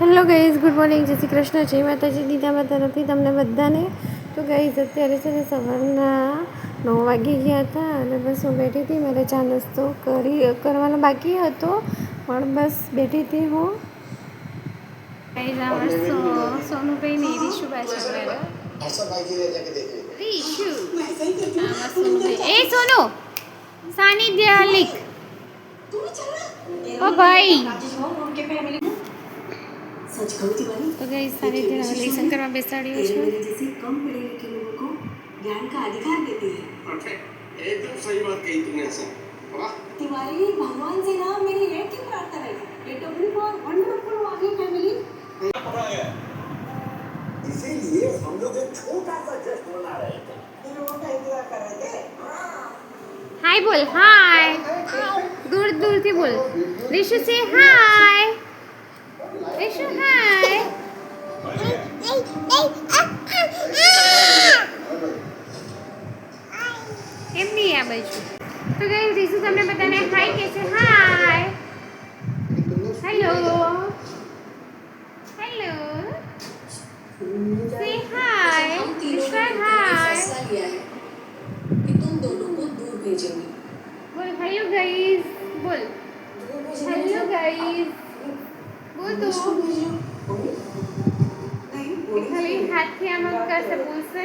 Hello guys good morning જય શ્રી કૃષ્ણ. જય માતાજી. માતા તરફથી તમને બધાને. તો ગઈઝ અત્યારે છે ને સવારના નવ વાગી ગયા હતા અને બસ હું બેઠી હતી. મારે ચા નાસ્તો કરી કરવાનો બાકી હતો. પણ બસ બેઠી હતી હું. સોનુભાઈ. એ સોનુ સાનિધ્ય લીક ઓ ભાઈ. तो गाइस सारे दिन शंकर करवा बेसाड़ी हो हूँ जैसे कम पढ़े लिखे लोगों को ज्ञान का अधिकार देती है। अच्छा, ये तो सही बात कही तुमने ऐसा। वाह। तुम्हारी भगवान से ना मेरी ये क्यों प्रार्थना है? ये तो डब्ल्यू फॉर वंडरफुल वाली फैमिली इसीलिए हम लोग एक छोटा सा जश्न मना रहे थे इन लोगों का इंतज़ार कर रहे थे। हाय बोल हाय। दूर दूर से बोल। ऋषि से हाय। ऋषि हाय। નહીં આ બાજુ તો ગઈ રીશુ તમને બધાને હાય કે છે હાય હેલો હેલો સે હાય हम तीनों ने વિશ્વા मिलकर હાય फैसला लिया है कि तुम दोनों को दूर भेजेंगे બોલ હેલો ગાઈઝ બોલ હેલો ગાઈઝ બોલ તો नहीं ખાલી હાથથી આમ આમ કરશે બોલશે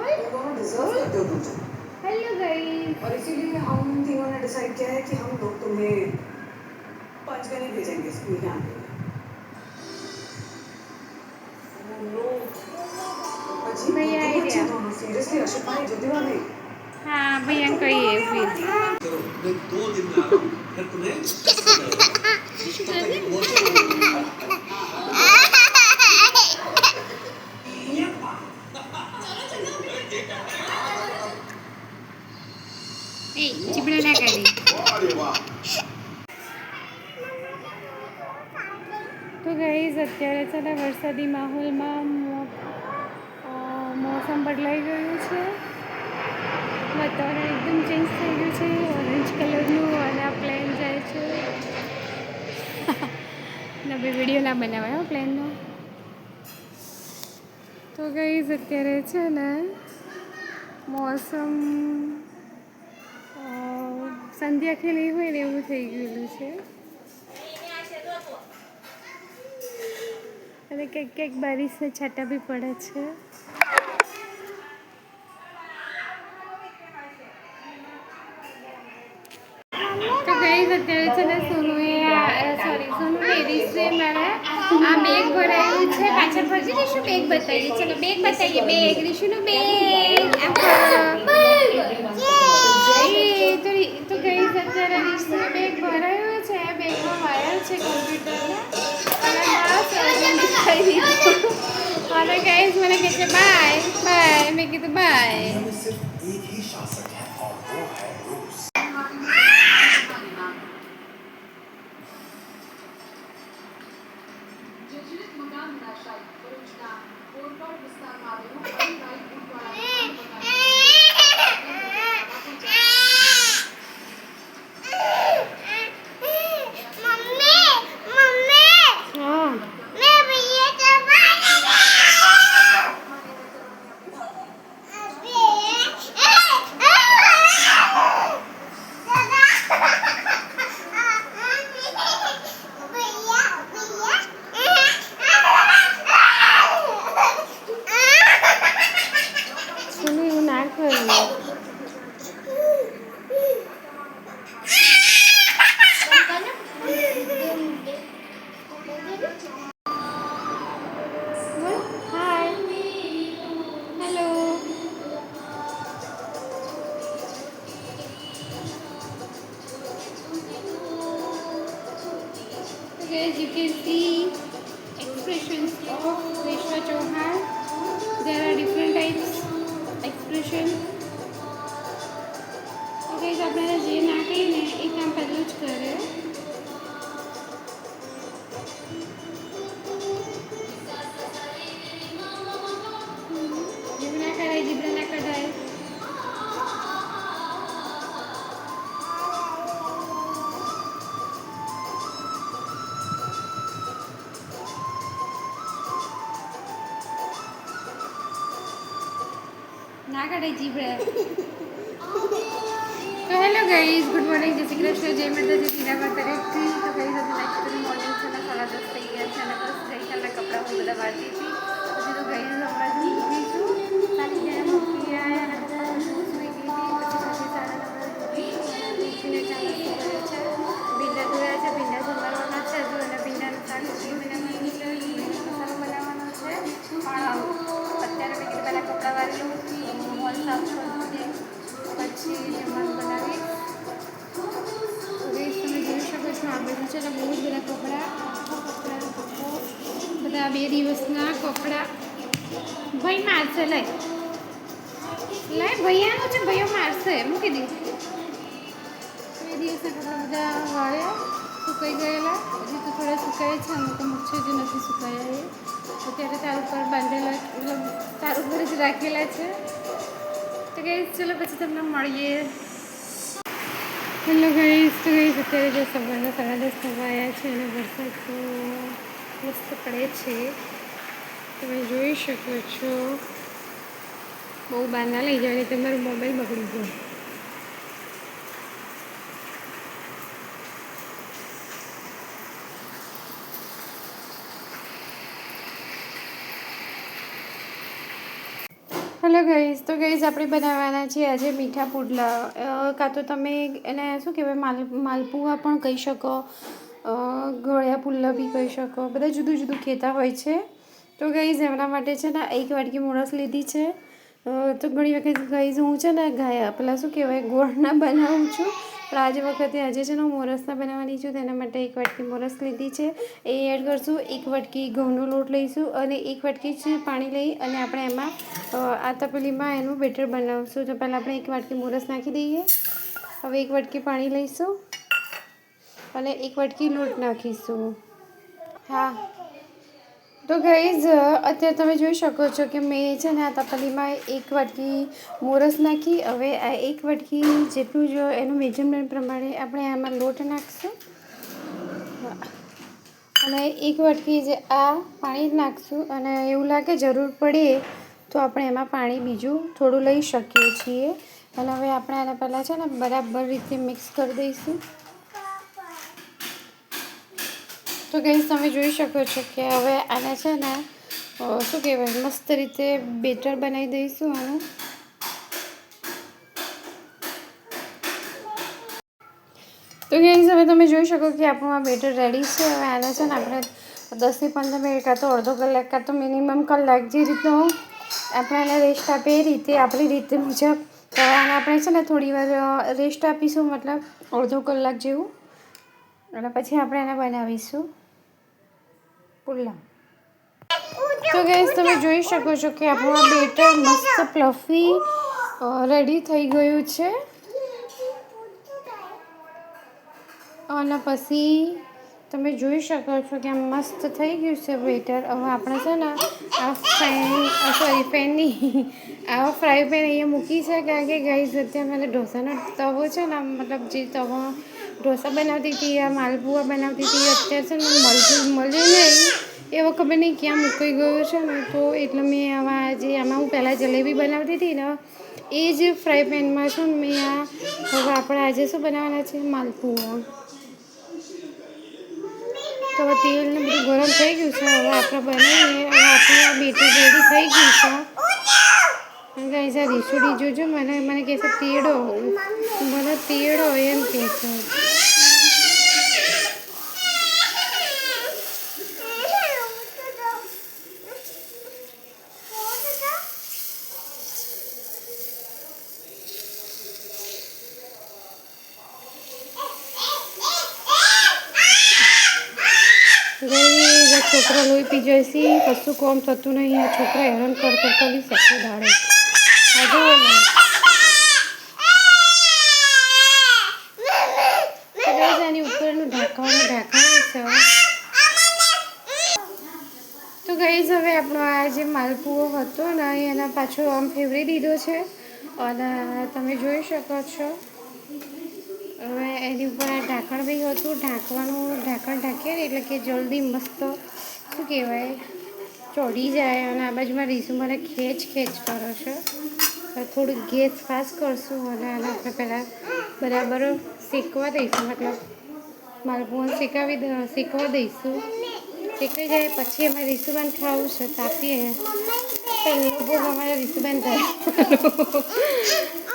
दोनों डिजर्व करते हो तुम હેલો गाइस और इसीलिए हम तीनों ने डिसाइड किया है कि हम लोग तुम्हें पंचगनी भेजेंगे स्कूल के आने भैया आइडिया। सीरियसली अशोक भाई ज्योतिबा नहीं हाँ भैया कहिए फिर मैं दो दिन में आ रहा हूँ फिर तुम्हें અત્યારે છે ને વરસાદી માહોલમાં મોસમ બદલાઈ ગયું છે. વાતાવરણ એકદમ ચેન્જ થઈ ગયું છે. ઓરેન્જ કલરનું અને આ પ્લેન જાય છે. નવી વીડિયો ના બનાવાય પ્લેનનો તો ગાઈઝ અત્યારે છે ને મોસમ સંધ્યા ખીલી હોય ને એવું થઈ ગયેલું છે. અને ક્યાંક ક્યાંક બારિશના છાંટા બી પડે છે. તો ગઈ અત્યારે છે ને સોનુએ સોરી સોનુ લેડીઝે મારે આ બેગ ભરાયું છે. પાછળ ફરજી જઈશું બેગ બતાવીએ. ચલો બેગ બતાવીએ. બેગ રીશુનું બેગ તો ગઈ અત્યારે રીશુનું બેગ ભરાયું છે. બેગમાં વાયર છે બસ Alright guys, I'm going to get you. Bye. Bye. Make it bye. ના કાઢે જીભે તો હેલો ગાઈઝ, ગુડ મોર્નિંગ. જય શ્રી કૃષ્ણ. જય માતાજી. ટીનામાં દરેકથી તો ગાઈઝ, આજે કરી મોર્નિંગ છે. સાડા દસ થઈ ગયા છે. અને બસ ગઈકાલના કપડાં હું બધા વાંચી હતી. પછી તો ગાઈઝ હમણાં છો ને બહુ જ બધા કપડાં. બધા બે દિવસના કપડાં. ભાઈ મારશે લઈ લઈ ભૈયાનું છે ભાઈઓ મારશે. મૂકી દઈશ બે દિવસના કપડાં બધા વાળ્યા, સુકાઈ ગયેલા. હજી તો થોડા સુકાય છે અમુક અમુક છે જે નથી સુકાયા એ. અત્યારે તારું ઉપર બાંધેલા, મતલબ તાર ઉપર જ રાખેલા છે. તો ગઈ ચલો પછી તમને મળીએ. હેલો ગઈશ તો ગઈશ અત્યારે જો સવારના સાડા દસ થવા આવ્યા છે અને વરસાદ તો મસ્ત પડે છે. તમે જોઈ શકો છો. બહુ બહાર લઈ જાવ તમારું મોબાઈલ બગડી જાય હેલો ગઈશ તો ગઈશ આપણે બનાવવાના છે આજે મીઠા પુડલા. કાં તો તમે એને શું કહેવાય, માલ, માલપુઆ પણ કહી શકો ગળ્યા પુલ્લા બી કહી શકો, બધા જુદું જુદું કહેતા હોય છે. તો ગઈશ એમના માટે છે ને, એક વાટકી મોરસ લીધી છે. તો ઘણી વખત ગઈસ હું છે ને ગાયા, પેલા શું કહેવાય ગોળના બનાવું છું. પણ આજે વખતે આજે છે ને હું મોરસના બનાવવાની છું તેના માટે એક વાટકી મોરસ લીધી છે. એ એડ કરશું, એક વાટકી ઘઉંનો લોટ લઈશું અને એક વાટકી પાણી લઈ અને આપણે એમાં આ તપેલીમાં એનું બેટર બનાવશું. તો પહેલાં આપણે એક વાટકી મોરસ નાખી દઈએ. હવે એક વાટકી પાણી લઈશું અને એક વાટકી લોટ નાખીશું. હા. તો ગઈઝ અત્યારે તમે જોઈ શકો છો કે મેં છે ને આ તપલીમાં એક વાટકી મોરસ નાખી. હવે આ એક વાટકી જેટલું જો એનું મેજરમેન્ટ પ્રમાણે આપણે આમાં લોટ નાખીશું. અને એક વાટકી જે આ પાણી નાખશું. અને એવું લાગે જરૂર પડે તો આપણે એમાં પાણી બીજું થોડું લઈ શકીએ છીએ. અને હવે આપણે આને પહેલાં છે ને બરાબર રીતે મિક્સ કરી દઈશું. તો ગઈ તમે જોઈ શકો છો કે હવે આને છે ને શું કહેવાય, મસ્ત રીતે બેટર બનાવી દઈશું આનું. તો ગઈ હવે તમે જોઈ શકો કે આપણું આ બેટર રેડી છે. હવે આને છે ને આપણે દસથી પંદર મિનિટ કાં તો અડધો કલાક કાં તો મિનિમમ કલાક જે રીતનો આપણે એને રેસ્ટ આપીએ એ રીતે આપણી રીતે મુજબ તો આને આપણે છે ને થોડી વાર રેસ્ટ આપીશું, મતલબ અડધો કલાક જેવું. અને પછી આપણે એને બનાવીશું. પુલ્લા તો ગેસ તમે જોઈ શકો છો કે આપણું બેટર મસ્ત પ્લફી રેડી થઈ ગયું છે. અને પછી તમે જોઈ શકો છો કે આમ મસ્ત થઈ ગયું છે બેટર. હવે આપણે છે ને આ ફેન સોરી ફેનની આ ફ્રાય પેન અહીંયા મૂકી છે કારણ કે ગાઈઝ અત્યારે મને ઢોસાનો તવો છે ને મતલબ જે તવો, ઢોસા બનાવતી હતી, આ માલપુઆ બનાવતી હતી, અત્યારે છે ને મળતું મળ્યું નહીં. એવો ખબર નહીં ક્યાં મૂકાઈ ગયો છે ને તો એટલે મેં આવા જે આમાં હું પહેલાં જલેબી બનાવતી હતી ને, એ જ ફ્રાય પેનમાં છે ને મેં આ હવે આપણે આજે શું બનાવવાના છે? માલપુઆ તો હવે તેલ ને બધું ગરમ થઈ ગયું છે, હવે આપણે બનાવીએ. હવે આપણે આ બેટી રેડી થઈ ગયું છે. અને ગાઈઝ આ રીસુડી જોજો, મને મને કહે છે તેડો. મને તેડો એમ કહે છે ગઈ આ છોકરા લોહી પી જાય છે, કશું કોમ થતું નહીં છોકરા હેરાન કર કર કરી શકે દાડે આની ઉપરનું ઢાંકવાનું ઢાંકણ છે તો ગઈ હવે આપણો આ જે માલપુઓ હતો ને, એના પાછો આમ ફેવરી દીધો છે. અને તમે જોઈ શકો છો. હવે એની ઉપર ઢાંકણ બી હતું, ઢાંકવાનું, ઢાંકણ ઢાંકીએ ને, એટલે કે જલ્દી મસ્ત શું કહેવાય? ચોડી જાય અને આ બાજુમાં રીસુ મને ખેંચ ખેંચ કરો છે. થોડું ગેસ ફાસ્ટ કરશું અને આને આપણે પહેલાં બરાબર શેકવા દઈશું, મતલબ માલપુઆ શેકાવી શેકવા દઈશું. શેકાઈ જાય પછી અમે રીસુબેન ખાવું છે, તાપીએ. પહેલું ભોગ અમારે રીસુબાન થાય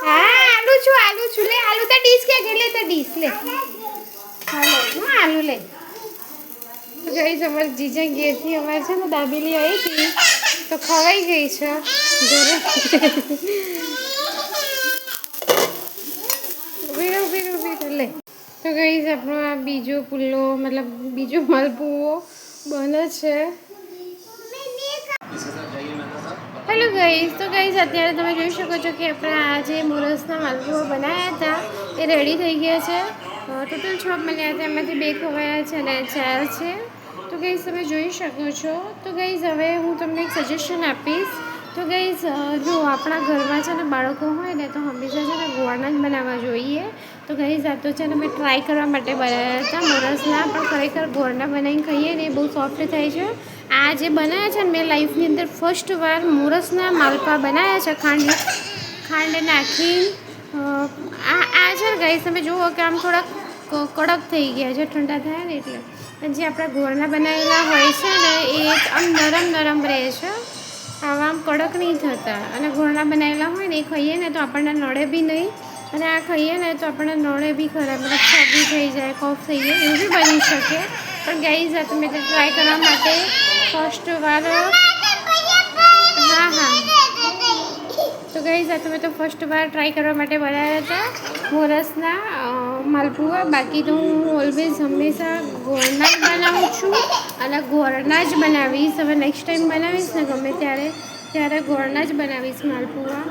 હા, આલુ છું આલુ છું. લે, આલુ તો ડીશ કે, લે તો ડીશ લે, હા, આલુ લે. તો ગઈ અમારે જીજા ઘેરથી અમારે છે ને દાબેલી આવી હતી. તો ખવાઈ ગઈ છે. ઘરે. ઊભી ઊભી ઊભી લે. તો ગઈ આપણો આ બીજો પુલ્લો, મતલબ બીજો માલપુઓ બને છે. હેલો ગઈસ તો ગઈસ અત્યારે તમે જોઈ શકો છો કે આપણે આ જે મોરસના માલપુઓ બનાવ્યા હતા, એ રેડી થઈ ગયા છે. ટોટલ છ બન્યા હતા. એમાંથી બે ખવાયા છે અને ચાર છે. તો ગઈઝ તમે જોઈ શકો છો. તો ગઈઝ હવે હું તમને એક સજેશન આપીશ. તો ગઈઝ જો આપણા ઘરમાં છે ને બાળકો હોય ને, તો હંમેશા છે ને ગોળના જ બનાવવા જોઈએ. તો ગઈઝ આ તો છે ને મેં ટ્રાય કરવા માટે બનાવ્યા હતા. મોરસના પણ ખરેખર ગોળના બનાવીને ખાઈએ ને એ બહુ સોફ્ટ થાય છે. આ જે બનાવ્યા છે ને, મેં લાઈફની અંદર ફર્સ્ટ વાર મોરસના માલપા બનાવ્યા છે ખાંડ ખાંડ નાખી આ આ છે ને ગાઈસ તમે જુઓ કે આમ થોડાક કડક થઈ ગયા છે ઠંડા થયા ને એટલે. જે આપણા ઘોરના બનાવેલા હોય છે ને, એ આમ નરમ નરમ રહે છે. આવા આમ કડક નહીં થતા. અને ઘોરના બનાવેલા હોય ને, એ ખાઈએ ને તો આપણને નડે બી નહીં. અને આ ખાઈએ ને તો આપણને નળે બી ખરા. મતલબ શરદી થઈ જાય, કોફ થઈ જાય, એવું બી બની શકે. પણ ગાઈઝ આ તમે ટ્રાય કરવા માટે ફર્સ્ટ વાર હા હા. તો ગઈ આ તમે તો ફર્સ્ટ વાર ટ્રાય કરવા માટે બનાવ્યા હતા. મોરસના અ, માલપુઆ. બાકી તો હું ઓલવેઝ હંમેશા ગોળના જ બનાવું છું અને ગોળના જ બનાવીશ. હવે નેક્સ્ટ ટાઈમ બનાવીશ ને ગમે ત્યારે ત્યારે ગોળના જ બનાવીશ માલપુઆ.